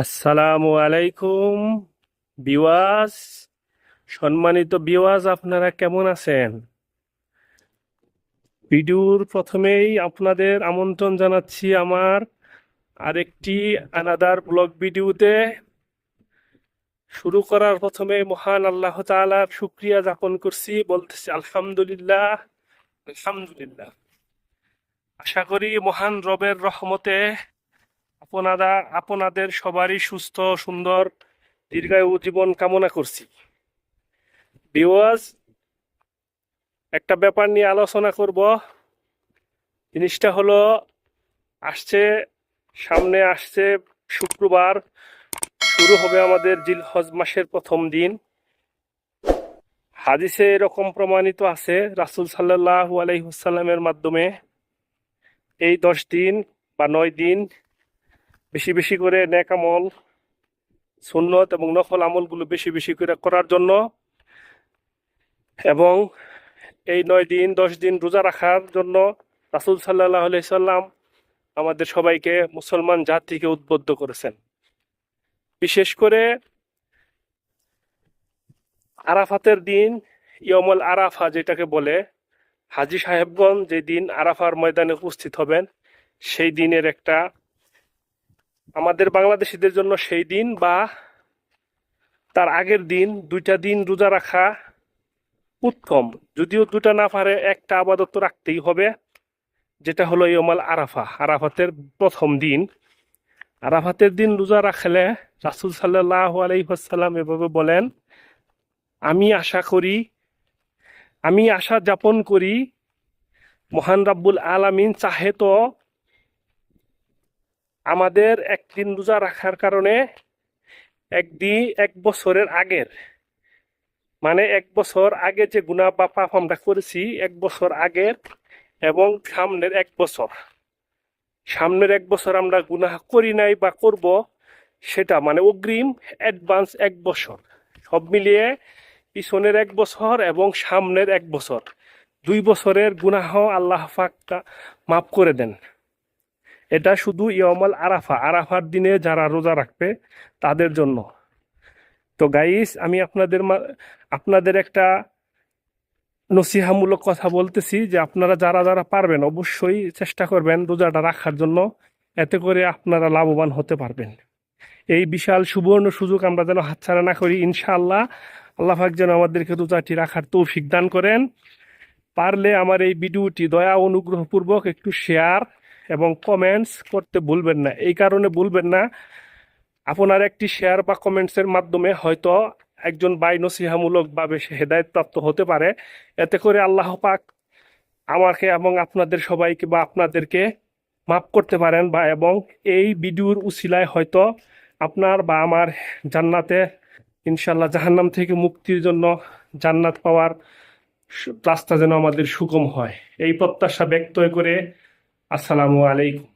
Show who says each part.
Speaker 1: আসসালামু আলাইকুম বিওয়াজ সম্মানিত বিওয়াজ আপনারা কেমন আছেন? ভিডিওর প্রথমেই আপনাদের আমন্ত্রণ জানাচ্ছি আমার আরেকটি আনাদার ব্লগ ভিডিওতে। শুরু করার প্রথমে মহান আল্লাহ তাআলার শুক্রিয়া যাপন করছি, বলতেছি আলহামদুলিল্লাহ আলহামদুলিল্লাহ। আশা করি মহান রবের রহমতে আপনারা, আপনাদের সবারই সুস্থ, সুন্দর, দীর্ঘায়ু জীবন কামনা করছি। বিওয়াজ একটা ব্যাপার নিয়ে আলোচনা করব। জিনিসটা হলো, আসছে, সামনে আসছে শুক্রবার, শুরু হবে আমাদের জিলহজ মাসের প্রথম দিন। হাদিসে এরকম প্রমাণিত আছে, রাসূল সাল্লাল্লাহু আলাইহি ওয়াসাল্লামের মাধ্যমে। এই দশ দিন বা নয় দিন বেশি বেশি করে নেক আমল, সুন্নত এবং নফল আমলগুলো বেশি বেশি করে করার জন্য এবং এই নয় দিন, দশ দিন রোজা রাখার জন্য রাসুল সাল্লাহ সাল্লাম আমাদের সবাইকে মুসলমান জাতিকে উদ্বুদ্ধ করেছেন। বিশেষ করে আরাফাতের দিন ইয়মল আরাফা যেটাকে বলে, হাজি সাহেবগঞ্জ যে দিন আরাফার ময়দানে উপস্থিত হবেন, সেই দিনের একটা আমাদের বাংলাদেশিদের জন্য সেই দিন বা তার আগের দিন দুইটা দিন রোজা রাখা উত্তম যদিও দুটা না পারে, একটা আবাদত রাখতেই হবে, যেটা হলো ইয়মাল আরাফা আরাফাতের প্রথম দিন। আরাফাতের দিন রোজা রাখলে রাসুল সাল্লাহ আলাইসাল্লাম এভাবে বলেন, আমি আশা করি, আমি আশা যাপন করি, মহান রাব্বুল আলামিন চাহে তো আমাদের একদিন রোজা রাখার কারণে একদিন এক বছরের আগের মানে এক বছর আগে যে গুণা বা পাপ আমরা করেছি, এক বছর আগের এবং সামনের এক বছর। সামনের এক বছর আমরা গুনাহ করি নাই বা করব, সেটা মানে অগ্রিম অ্যাডভান্স এক বছর। সব মিলিয়ে পিছনের এক বছর এবং সামনের এক বছর। দুই বছরের গুনাহ আল্লাহ পাক মাফ করে দেন। এটা শুধু ইয়মাল আরাফা, আরাফার দিনে যারা রোজা রাখবে তাদের জন্য। তো গাইস আমি আপনাদের আপনাদের একটা নসিহামূলক কথা বলতেছি যে আপনারা যারা যারা পারবেন অবশ্যই চেষ্টা করবেন রোজাটা রাখার জন্য। এতে করে আপনারা লাভবান হতে পারবেন। এই বিশাল সুবর্ণ সুযোগ আমরা যেন হাতছাড়া না করি, ইনশাআল্লাহ। আল্লাহ পাক যেন আমাদেরকে রোজাটি রাখার তৌফিক দান করেন। পারলে আমার এই ভিডিওটি দয়া অনুগ্রহপূর্বক একটু শেয়ার এবং কমেন্টস করতে ভুলবেন না। এই কারণে ভুলবেন না। আপনার একটি শেয়ার বা কমেন্টসের মাধ্যমে হয়তো একজন বাই নসিহামূলক ভাবে সে হেদায়ত প্রাপ্ত হতে পারে। এতে করে আল্লাহ পাক আমাকে এবং আপনাদের সবাইকে বা আপনাদেরকে মাফ করতে পারেন বা এবং এই ভিডিওর উসিলায় হয়তো আপনার বা আমার জান্নাতে ইনশাল্লাহ জাহান্নাম থেকে মুক্তির জন্য জান্নাত পাওয়ার রাস্তা যেন আমাদের সুগম হয়। এই প্রত্যাশা ব্যক্ত করে আসসালামু আলাইকুম।